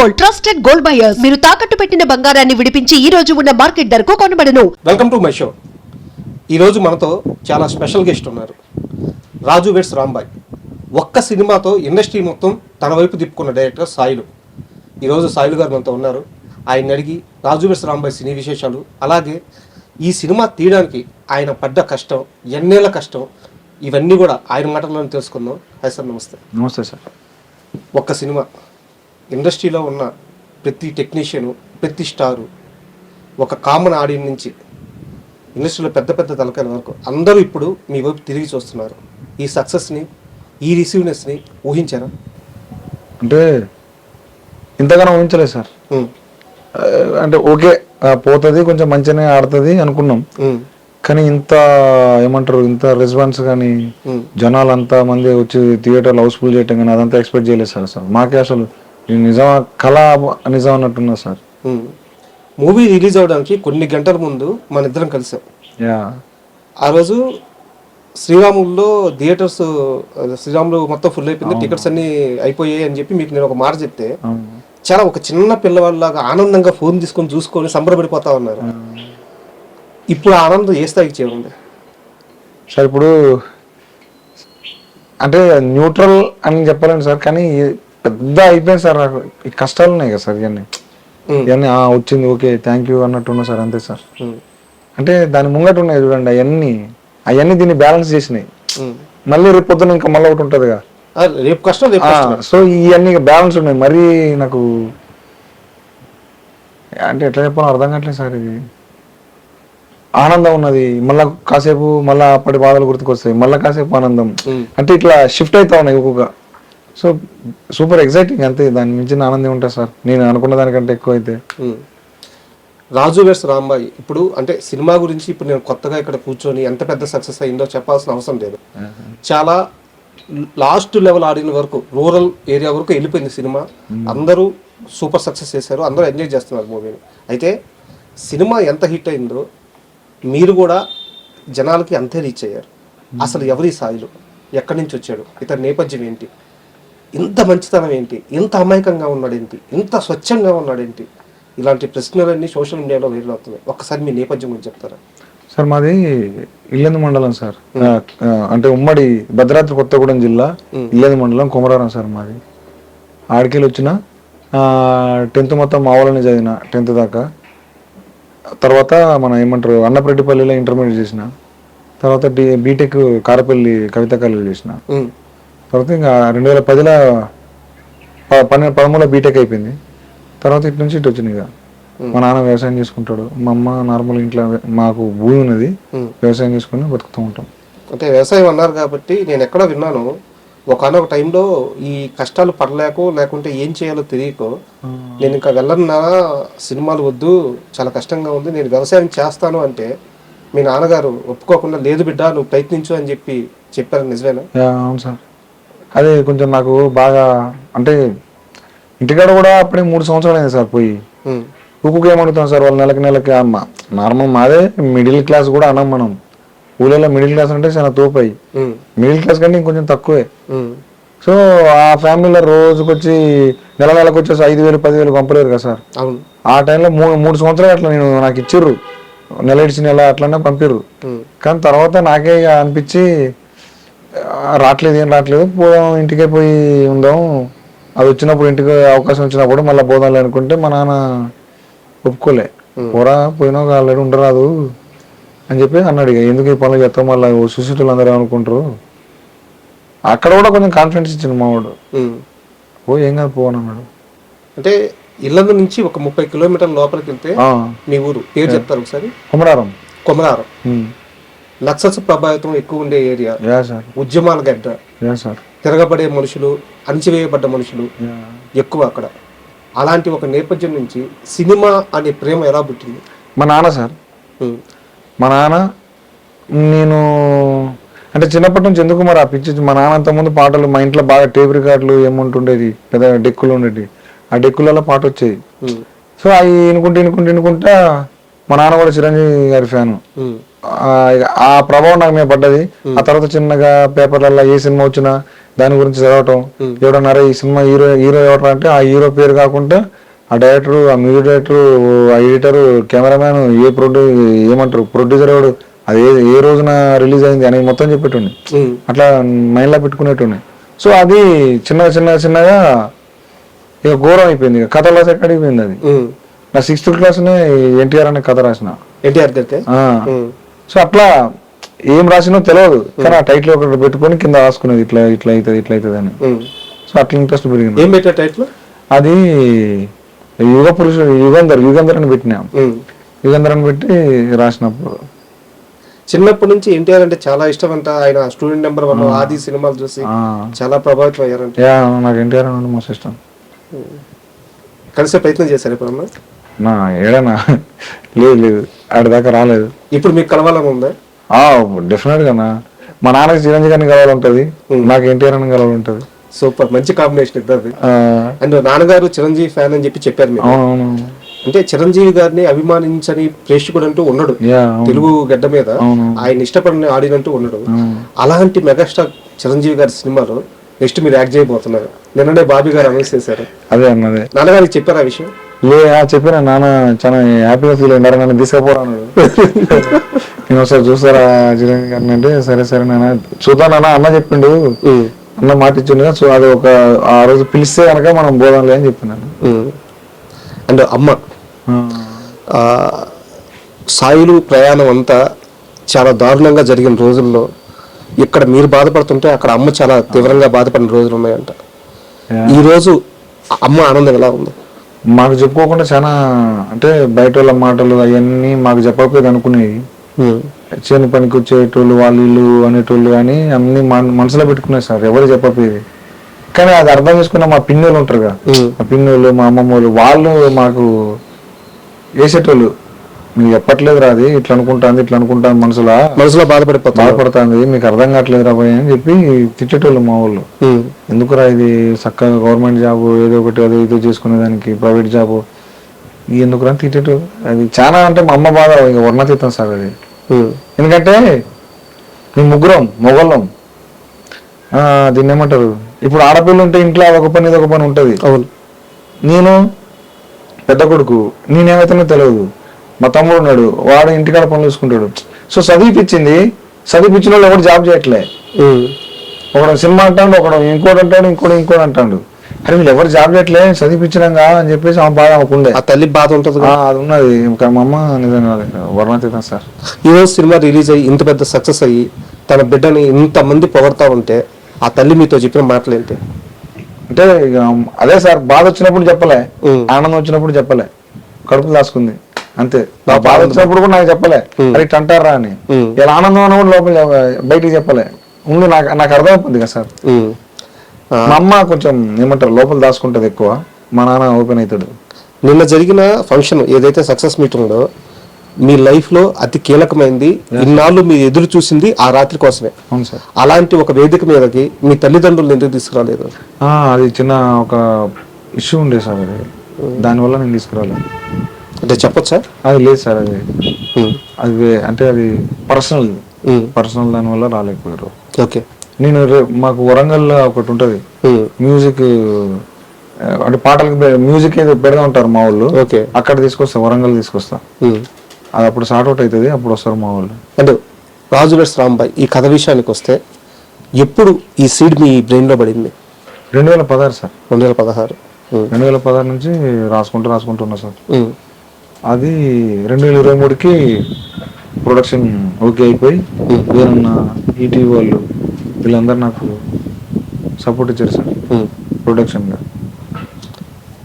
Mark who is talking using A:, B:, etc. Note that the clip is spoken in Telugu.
A: Gold trusted gold buyers. మీరు తాకట్టు పెట్టిన బంగారాన్ని విడిపించి ఈ రోజు ఉన్న మార్కెట్ ధరకు కొనబడను.
B: వెల్కమ్ టు మై షో ఈరోజు మనతో చాలా స్పెషల్ గెస్ట్ ఉన్నారు. రాజు వెట్స్ రాంబాయ్. ఒక్క సినిమాతో ఇండస్ట్రీ మొత్తం తన వైపు తిప్పుకున్న డైరెక్టర్ సాయిలు. ఈరోజు సాయిలు గారు మనతో ఉన్నారు. ఆయన అడిగి రాజు వెట్స్ రాంబాయ్ సినీ విశేషాలు అలాగే ఈ సినిమా తీయడానికి ఆయన పడ్డ కష్టం ఎన్నేళ్ళ కష్టం ఇవన్నీ కూడా ఆయన మాటల్లో తెలుసుకుందాం. హాయ్ సార్ నమస్తే.
C: నమస్తే సార్.
B: ఒక్క సినిమా. ఇండస్ట్రీలో ఉన్న ప్రతి టెక్నీషియను ప్రతి స్టారు ఒక కామన్ ఆడియన్స్ నుంచి ఇండస్ట్రీలో పెద్ద పెద్ద తలకాయల వరకు అందరూ ఇప్పుడు మీ వైపు తిరిగి చూస్తున్నారు. ఈ సక్సెస్ని ఈ రిసీవ్నెస్ని ఊహించారా?
C: అంటే ఇంతగానో ఊహించలేదు సార్. అంటే ఓకే పోతుంది కొంచెం మంచిగానే ఆడుతుంది అనుకున్నాం. కానీ ఇంత ఏమంటారు ఇంత రెస్పాన్స్ కానీ జనాలు అంతా మంది వచ్చి థియేటర్లో హౌస్ఫుల్ చేయటం కానీ అదంతా ఎక్స్పెక్ట్ చేయలేదు సార్ అసలు. మాకే అసలు నిజం కళ నిజం అన్నట్టున్నది సార్.
B: మూవీ రిలీజ్ అవడానికి కొన్ని గంటల ముందు మన ఇద్దరం కలిసాం. ఆ రోజు శ్రీరాముల్లో థియేటర్స్ శ్రీరాములు మొత్తం ఫుల్ అయిపోయింది టికెట్స్ అన్ని అయిపోయాయి అని చెప్పి మీకు నేను ఒక మాట చెప్తే. చాలా ఒక చిన్న పిల్లవాళ్ళలాగా ఆనందంగా ఫోన్ తీసుకొని చూసుకొని సంబరపడిపోతా ఉన్నారు. ఇప్పుడు ఆనందం ఏ స్థాయికి చేరుంది
C: సార్ ఇప్పుడు అంటే న్యూట్రల్ అని చెప్పలేను సార్ కానీ పెద్ద అయిపోయింది సార్ నాకు. ఈ కష్టాలు ఉన్నాయి కదా సార్ ఇవన్నీ. ఇవన్నీ ఆ, వచ్చింది ఓకే థ్యాంక్ యూ అన్నట్టు ఉన్నా సార్ అంతే సార్. అంటే దాని ముంగట ఉన్నాయి చూడండి అవన్నీ అవన్నీ దీన్ని బ్యాలెన్స్ చేసినాయి. మళ్ళీ రేపు పొద్దున ఇంకా మళ్ళీ ఒకటి ఉంటుందిగా.
B: రేపు కష్టం
C: సో ఇవన్నీ బ్యాలెన్స్ ఉన్నాయి. మరీ నాకు అంటే ఎట్లా చెప్పాలో అర్థం కావట్లేదు సార్ ఇది. ఆనందం ఉన్నది. మళ్ళా కాసేపు మళ్ళా అప్పటి బాధలు గుర్తుకొస్తాయి. మళ్ళా కాసేపు ఆనందం. అంటే ఇట్లా షిఫ్ట్ అవుతా ఉన్నాయి ఒక్కొక్క సో సూపర్ ఎగ్జైటింగ్ అంతే. దాని మించిన ఆనందం ఉంటుంది సార్? నేను అనుకున్న దానికంటే ఎక్కువ అయితే.
B: రాజు వేర్స్ రాంబాయి. ఇప్పుడు అంటే సినిమా గురించి ఇప్పుడు నేను కొత్తగా ఇక్కడ కూర్చొని ఎంత పెద్ద సక్సెస్ అయిందో చెప్పాల్సిన అవసరం లేదు. చాలా లాస్ట్ లెవెల్ ఆడిన వరకు రూరల్ ఏరియా వరకు వెళ్ళిపోయింది సినిమా. అందరూ సూపర్ సక్సెస్ చేశారు. అందరూ ఎంజాయ్ చేస్తున్నారు మూవీని అయితే సినిమా ఎంత హిట్ అయిందో మీరు కూడా జనాలకి అంతే రీచ్ అయ్యారు. అసలు ఎవరి సాయిలు ఎక్కడి నుంచి వచ్చాడు? ఇతని నేపథ్యం ఏంటి? ఇంత మంచితనం ఏంటి? ఇంత అమాయకంగా ఉన్నాడేంటి? ఇంత స్వచ్ఛంగా ఉన్నాడేంటి? ఇలాంటి ప్రశ్నలన్నీ సోషల్ మీడియాలో వైరల్ అవుతున్నాయి. ఒక్కసారి మీ నేపథ్యం గురించి చెప్తారా?
C: సార్ మాది ఇల్లెందు మండలం సార్. అంటే ఉమ్మడి భద్రాద్రి కొత్తగూడెం జిల్లా ఇల్లెందు మండలం కుమరారం సార్ మాది. ఆడికెళ్ళి వచ్చిన టెన్త్ మొత్తం మా వాళ్ళని చదివిన టెన్త్ దాకా. తర్వాత మన ఏమంటారు అన్నప్రెడ్డిపల్లిలో ఇంటర్మీడియట్ చేసిన. తర్వాత బీటెక్ కారపల్లి కవిత కాలేజ్ చేసిన. తర్వాత ఇంకా రెండు వేల పదిలో పన్నెండు పదమూడులో బీటెక్ అయిపోయింది. తర్వాత ఇటు నుంచి ఇటు వచ్చింది ఇక. మా నాన్న వ్యవసాయం చేసుకుంటాడు. మా అమ్మ నార్మల్ ఇంట్లో మాకు భూమి ఉన్నది. వ్యవసాయం చేసుకుని బతుకుతూ ఉంటాం.
B: అంటే వ్యవసాయం అన్నారు కాబట్టి నేను ఎక్కడో విన్నాను. ఒకనొక టైంలో ఈ కష్టాలు పడలేకో లేకుంటే ఏం చేయాలో తెలియకో నేను ఇంకా వెళ్ళన్నా సినిమాలు వద్దు చాలా కష్టంగా ఉంది నేను వ్యవసాయం చేస్తాను అంటే మీ నాన్నగారు ఒప్పుకోకుండా లేదు బిడ్డ నువ్వు ప్రయత్నించు అని చెప్పి చెప్పారు. నిజమేనా?
C: అవును సార్. అదే కొంచెం నాకు బాగా అంటే ఇంటికాడ కూడా అప్పుడే మూడు సంవత్సరాలు అయింది సార్ పోయి.
B: ఉమ్,
C: కుక్కుకి ఏమడుగుతాం సార్ వాళ్ళు నెలకి నెలకి? అమ్మ నార్మల్ మాదే మిడిల్ క్లాస్ కూడా అన్నాం మనం. ఊళ్ళలో మిడిల్ క్లాస్ అంటే చాలా తోపాయి మిడిల్ క్లాస్ కంటే ఇంకొంచెం తక్కువే. సో ఆ ఫ్యామిలీలో రోజుకొచ్చి నెల నెలకు వచ్చేసి ఐదు వేలు పదివేలు పంపలేరు కదా సార్. ఆ టైంలో మూడు మూడు సంవత్సరాలు అట్లా నేను నాకు ఇచ్చిర్రు. నెల ఇడిచి నెల అట్లనే పంపిర్రు. కానీ తర్వాత నాకే అనిపించి రావట్లేదు ఏం రావట్లేదు పోదాం ఇంటికే పోయి ఉందాం. అది వచ్చినప్పుడు ఇంటికి అవకాశం వచ్చినప్పుడు మళ్ళీ పోదాంలే అనుకుంటే మా నాన్న ఒప్పుకోలే. పోరా పోయినావు ఆల్రెడీ ఉండరాదు అని చెప్పి అన్నాడు ఇక. ఎందుకు ఈ పనులు చేస్తాం మళ్ళీ సుశీటులు అందరూ అనుకుంటారు అక్కడ కూడా కొంచెం కాన్ఫిడెన్స్ ఇచ్చింది మావాడు. ఓ ఏం కాదు పోను అన్నాడు.
B: అంటే ఇళ్ళ నుంచి ఒక ముప్పై కిలోమీటర్ల లోపలికి వెళ్తే మీ ఊరు పేరు చెప్తారు ఒకసారి?
C: కుమరారం.
B: కొమరారం. నక్సల్స్ ప్రభావితం ఎక్కువ ఉండే ఏరియా. ఉద్యమాల గడ్డ తిరగబడే మనుషులు అణచివేయబడ్డ మనుషులు. ఎక్కువ అక్కడ. అలాంటి ఒక నేపథ్యం నుంచి సినిమా అనే ప్రేమ ఎలా పుట్టింది?
C: మా నాన్న సార్. మా నాన్న నేను అంటే చిన్నప్పటి నుంచి ఎందుకు మరి ఆ పిచ్చి మా నాన్న అంతకుముందు పాటలు మా ఇంట్లో బాగా టేప్ రికార్డులు ఏముంటుండేది పెద్ద డెక్కులు ఉండేవి ఆ డెక్కులలో పాట వచ్చేది. సో అవి వినుకుంటూ వినుకుంటూ వినుకుంటా మా నాన్న కూడా చిరంజీవి గారి ఫ్యాను. ఆ ప్రభావం నాకు మీద పడ్డది. ఆ తర్వాత చిన్నగా పేపర్లలో ఏ సినిమా వచ్చినా దాని గురించి చదవటం. ఎవడన్నారా ఈ సినిమా హీరో హీరో ఎవడరా అంటే ఆ హీరో పేరు కాకుండా ఆ డైరెక్టర్ ఆ మ్యూజిక్ డైరెక్టర్ ఆ ఎడిటర్ కెమెరామ్యాన్ ఏ ప్రొడ్యూ ఏమంటారు ప్రొడ్యూసర్ ఎవడు అది ఏ రోజున రిలీజ్ అయింది అనేది మొత్తం చెప్పేటండి అట్లా మైండ్లో పెట్టుకునేటండి సో అది చిన్నగా చిన్నగా చిన్నగా ఇక ఘోరం అయిపోయింది. ఇక కథ రాసి ఎక్కడిపోయింది అది. నా సిక్స్త్ క్లాస్నే ఎన్టీఆర్ అనే కథ రాసిన.
B: ఎన్టీఆర్ గారికి
C: సో అట్లా ఏం రాసినో తెలియదు కానీ ఆ టైటిల్ ఒకటి పెట్టుకొని కింద రాసుకునేది ఇట్లా ఇట్లా అవుతుంది ఇట్లా అవుతుంది అని. సో అట్లా ఇంట్రెస్ట్ పెరిగింది.
B: ఏం పెట్టా టైటిల్
C: అది యుగ పురుషుడు యుగంధర్ యుగంధర్ అని పెట్టినా. యుగంధర్ అని పెట్టి రాసినప్పుడు.
B: చిన్నప్పటి నుంచి ఎన్టీఆర్ అంటే చాలా ఇష్టం అంట ఆయన స్టూడెంట్ నెంబర్ వన్ ఆది సినిమాలు చూసి చాలా ప్రభావితం అయ్యారంట.
C: నాకు ఎన్టీఆర్ అంటే మస్తు ఇష్టం.
B: కలిసే ప్రయత్నం చేశారు ఎప్పుడన్నా?
C: నా ఏడనా లేదు లేదు. ఆడి దాకా రాలేదు.
B: ఇప్పుడు మీకు కలవాలని ఉందా?
C: డెఫినెట్గా నా మా నాన్నకి చిరంజీవి గారిని కలవాలంటది. నాకు ఎన్టీఆర్ అని కలవాలంటది.
B: సూపర్. మంచి కాంబినేషన్ ఇద్దరిది.
C: ఆ,
B: అండ్ నాన్నగారు చిరంజీవి ఫ్యాన్ అని చెప్పి చెప్పారు మీరు.
C: అవునవును.
B: అంటే చిరంజీవి గారిని అభిమానించని ప్రేక్షకుడు అంటూ ఉండడు. తెలుగు గడ్డ మీద. ఆయన ఇష్టపడిన ఆడినంటూ ఉండడు. అలాంటి మెగాస్టార్ చిరంజీవి గారి సినిమాలో నెక్స్ట్ మీరు యాక్ట్ చేయబోతున్నారు. నిన్ననే బాబీ గారు అనౌన్స్ చేశారు.
C: అదే అన్నదే
B: నాన్నగారికి చెప్పారు ఆ విషయం?
C: లే ఆ చెప్పిన నాన్న చాలా హ్యాపీగా ఫీల్ అయ్యారు. నన్ను తీసుకుపోరాను నేను ఒకసారి చూస్తారా చిరంజీవి గారిని అంటే సరే సరే నాన్న. చూద్దాం నాన్న అన్న చెప్పిండు. అన్న మాట ఇచ్చిండు సో అది ఒక ఆ రోజు పిలిస్తే కనుక మనం పోదాంలే అని చెప్పినాను
B: అండ్ అమ్మ సాయిలు ప్రయాణం అంతా చాలా దారుణంగా జరిగిన రోజుల్లో ఇక్కడ మీరు బాధపడుతుంటే అక్కడ అమ్మ చాలా తీవ్రంగా బాధపడిన రోజులు ఉన్నాయంట. ఈ రోజు అమ్మ ఆనందం ఎలా ఉంది?
C: మాకు చెప్పుకోకుండా చాలా అంటే బయట వాళ్ళ మాటలు అవన్నీ మాకు చెప్పకపోయేది అనుకునేవి చేను పనికి వచ్చేటోళ్ళు వాళ్ళు వీళ్ళు అనేటోళ్ళు కానీ అన్ని మన- మనసులో పెట్టుకున్నారు సార్ ఎవరు చెప్పకపోయేది. కానీ అది అర్థం చేసుకున్న మా పిన్నోళ్ళు ఉంటారు కదా. మా పిన్నోళ్ళు మా అమ్మమ్మ వాళ్ళు మాకు వేసేటోళ్ళు. మీరు చెప్పట్లేదు రాది ఇట్లా అనుకుంటాంది ఇట్లా అనుకుంటాను మనసులో?
B: మనసులో బాధపడిపోతున్నారు
C: బాధపడుతుంది. మీకు అర్థం కావట్లేదు రా అని చెప్పి తిట్టేటోళ్ళు మా వాళ్ళు. ఎందుకురా ఇది చక్కగా గవర్నమెంట్ జాబ్ ఏదో ఒకటి అదో ఇదో చేసుకునే దానికి ప్రైవేట్ జాబ్? ఎందుకురా తిట్టేటోళ్ళు. అది చాలా అంటే మా అమ్మ బాధ ఇక వర్ణతీతం సార్ అది. ఎందుకంటే మేము ముగ్గురం ఆ, దీన్ని ఏమంటారు? ఇప్పుడు ఆడపిల్ల ఉంటే ఇంట్లో అదొక పని ఇదొక పని ఉంటుంది. నేను పెద్ద కొడుకు నేనేమైతేనో తెలియదు మా తమ్ముడు ఉన్నాడు వాడు ఇంటికాడ పనులు చూసుకుంటాడు. సో చదివిపించింది చదివిపించిన వాళ్ళు ఎవరు జాబ్ చేయట్లే. ఒకడు సినిమా అంటాడు ఒకడు ఇంకోటి అంటాడు ఇంకోటి ఇంకోటి అంటాడు. అరే వీళ్ళు ఎవరు జాబ్ చేయట్లే చదివిపించినాగా అని చెప్పేసి ఆమె బాధ ఆమెకు ఉండే.
B: ఆ తల్లి బాధ ఉంటుంది
C: అది ఉన్నది. ఇంకా మా అమ్మ నిజంగా వర్ణతీతం సార్.
B: ఈ రోజు సినిమా రిలీజ్ అయ్యి ఇంత పెద్ద సక్సెస్ అయ్యి తన బిడ్డని ఇంత మంది పొగడతా ఉంటే ఆ తల్లి మీతో చెప్పిన మాటలు ఏంటి?
C: అంటే అదే సార్ బాధ వచ్చినప్పుడు చెప్పలే. ఆనందం వచ్చినప్పుడు చెప్పలే. కడుపులు దాచుకుంది. అంతే. నా బాధ వచ్చినప్పుడు కూడా నాకు చెప్పలే. అరే ఇట్లా అంటారా అని. ఇలా ఆనందం అన్న కూడా లోపల బయటికి చెప్పలే. ఉంది నాకు నాకు అర్థమైపోతుంది కదా సార్. మా అమ్మ కొంచెం ఏమంటారు లోపల దాచుకుంటది ఎక్కువ. మా నాన్న ఓపెన్ అవుతాడు
B: నిన్న జరిగిన ఫంక్షన్ ఏదైతే సక్సెస్ మీట్ ఉందో మీ లైఫ్లో అతి కీలకమైంది. ఇన్నాళ్ళు మీరు ఎదురు చూసింది ఆ రాత్రి కోసమే.
C: అవును సార్.
B: అలాంటి ఒక వేదిక మీదకి మీ తల్లిదండ్రులు ఎందుకు తీసుకురాలేదు?
C: అది చిన్న ఒక ఇష్యూ ఉండే సార్ అది. దానివల్ల నేను తీసుకురాలేదు.
B: అంటే చెప్పొచ్చా
C: అది లేదు సార్ అది. అది అంటే అది పర్సనల్. పర్సనల్ దానివల్ల రాలేకపోయారు
B: ఓకే
C: నేను మాకు వరంగల్లో ఒకటి ఉంటుంది. మ్యూజిక్ అంటే పాటలకు మ్యూజిక్ ఏదో పెడతా ఉంటారు మా వాళ్ళు
B: ఓకే
C: అక్కడ తీసుకొస్తా వరంగల్ తీసుకొస్తా. అది అప్పుడు సార్ట్ అవుట్ అవుతుంది అప్పుడు వస్తారు మా వాళ్ళు
B: అంటే రాజులెట్స్ రాంబాయ్ ఈ కథ విషయానికి వస్తే ఎప్పుడు ఈ సీడ్ మీ బ్రెయిన్లో పడింది
C: రెండు వేల పదహారు సార్
B: రెండు వేల పదహారు.
C: రెండు వేల పదహారు నుంచి రాసుకుంటూ రాసుకుంటున్నా సార్. అది రెండు వేల ఇరవై మూడుకి ప్రొడక్షన్ ఓకే అయిపోయి వేరన్న ఈటీవీ వాళ్ళు వీళ్ళందరూ నాకు సపోర్ట్ ఇచ్చారు సార్. ప్రొడక్షన్గా